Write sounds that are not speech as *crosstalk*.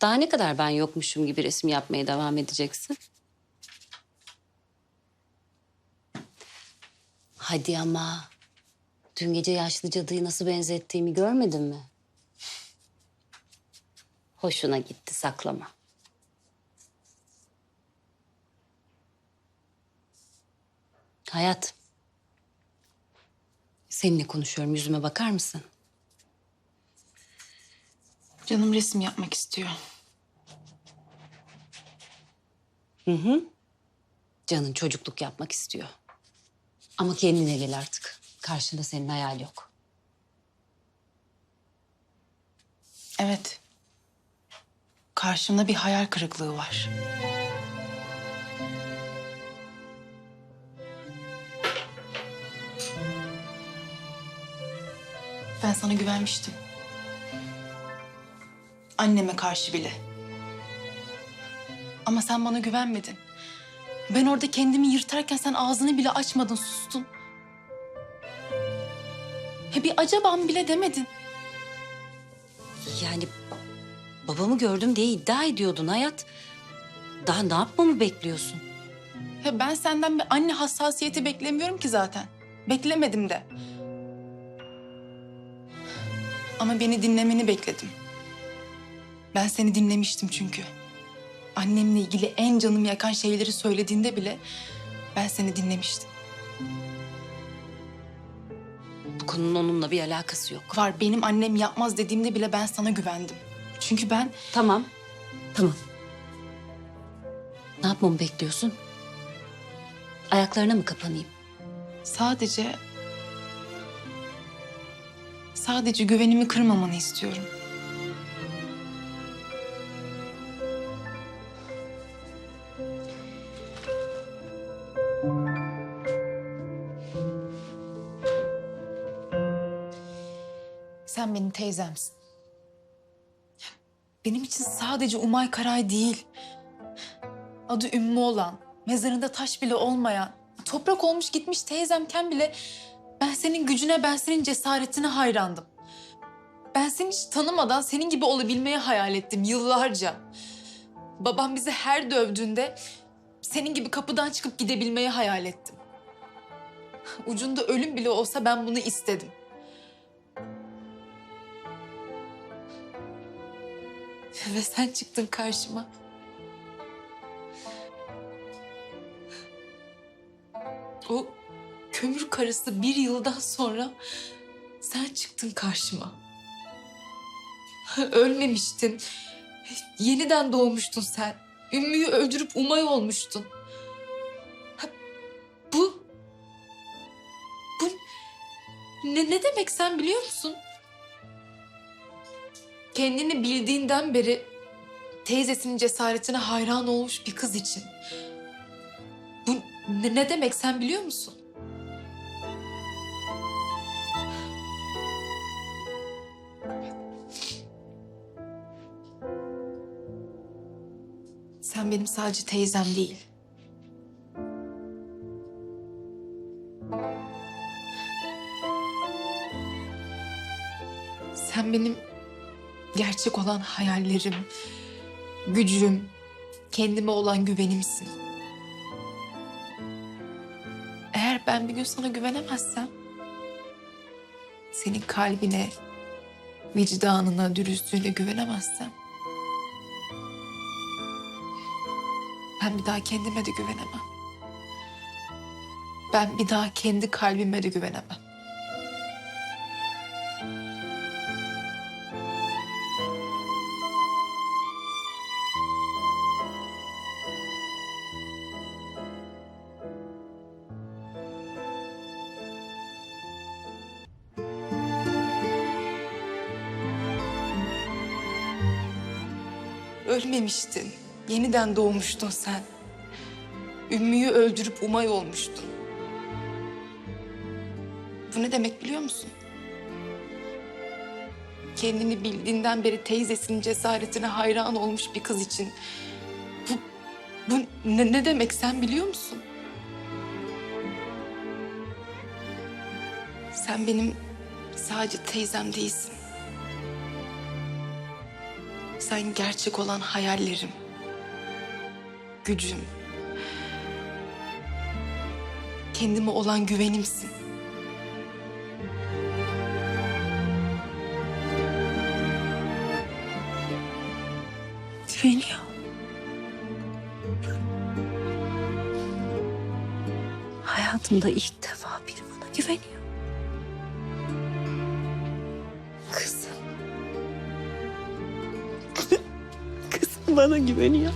Daha ne kadar ben yokmuşum gibi resim yapmaya devam edeceksin? Hadi ama. Dün gece yaşlı cadıyı nasıl benzettiğimi görmedin mi? Hoşuna gitti saklama. Hayat. Seninle konuşuyorum. Yüzüme bakar mısın? Canım resim yapmak istiyor. Canın çocukluk yapmak istiyor. Ama kendine gel artık. Karşında senin hayal yok. Evet. Karşımda bir hayal kırıklığı var. Ben sana güvenmiştim. Anneme karşı bile. Ama sen bana güvenmedin. Ben orada kendimi yırtarken sen ağzını bile açmadın, sustun. He bir acabam bile demedin. Yani babamı gördüm diye iddia ediyordun hayat. Daha ne yapmamı bekliyorsun? Ya ben senden bir anne hassasiyeti beklemiyorum ki zaten. Beklemedim de. Ama beni dinlemeni bekledim. Ben seni dinlemiştim çünkü. Annemle ilgili en canımı yakan şeyleri söylediğinde bile ben seni dinlemiştim. Bu konunun onunla bir alakası yok. Var benim annem yapmaz dediğimde bile ben sana güvendim. Çünkü ben Tamam. Tamam. Ne yapmamı bekliyorsun? Ayaklarına mı kapanayım? sadece... Sadece güvenimi kırmamanı istiyorum. Sen benim teyzemsin. Benim için sadece Umay Karay değil. Adı Ümmü olan, mezarında taş bile olmayan, toprak olmuş gitmiş teyzemken bile ben senin gücüne, ben senin cesaretine hayrandım. Ben seni hiç tanımadan senin gibi olabilmeyi hayal ettim yıllarca. Babam bizi her dövdüğünde senin gibi kapıdan çıkıp gidebilmeyi hayal ettim. Ucunda ölüm bile olsa ben bunu istedim. *laughs* Ve sen çıktın karşıma. O kömür karısı bir yıldan sonra sen çıktın karşıma. *laughs* Ölmemiştin. Yeniden doğmuştun sen. Ümmü'yü öldürüp Umay olmuştun. Bu... Bu... Ne, ne demek sen biliyor musun? Kendini bildiğinden beri teyzesinin cesaretine hayran olmuş bir kız için. Bu ne, demek sen biliyor musun? Sen benim sadece teyzem değil. Gerçek olan hayallerim, gücüm, kendime olan güvenimsin. Eğer ben bir gün sana güvenemezsem, senin kalbine, vicdanına, dürüstlüğüne güvenemezsem, ben bir daha kendime de güvenemem. Ben bir daha kendi kalbime de güvenemem. Ölmemiştin. Yeniden doğmuştun sen. Ümmü'yü öldürüp Umay olmuştun. Bu ne demek biliyor musun? Kendini bildiğinden beri teyzesinin cesaretine hayran olmuş bir kız için. Bu, bu ne, ne demek sen biliyor musun? Sen benim sadece teyzem değilsin. Sen gerçek olan hayallerim, gücüm, kendime olan güvenimsin. Güveniyor. Hayatımda ilk defa biri bana güveniyor. Bana güveniyor.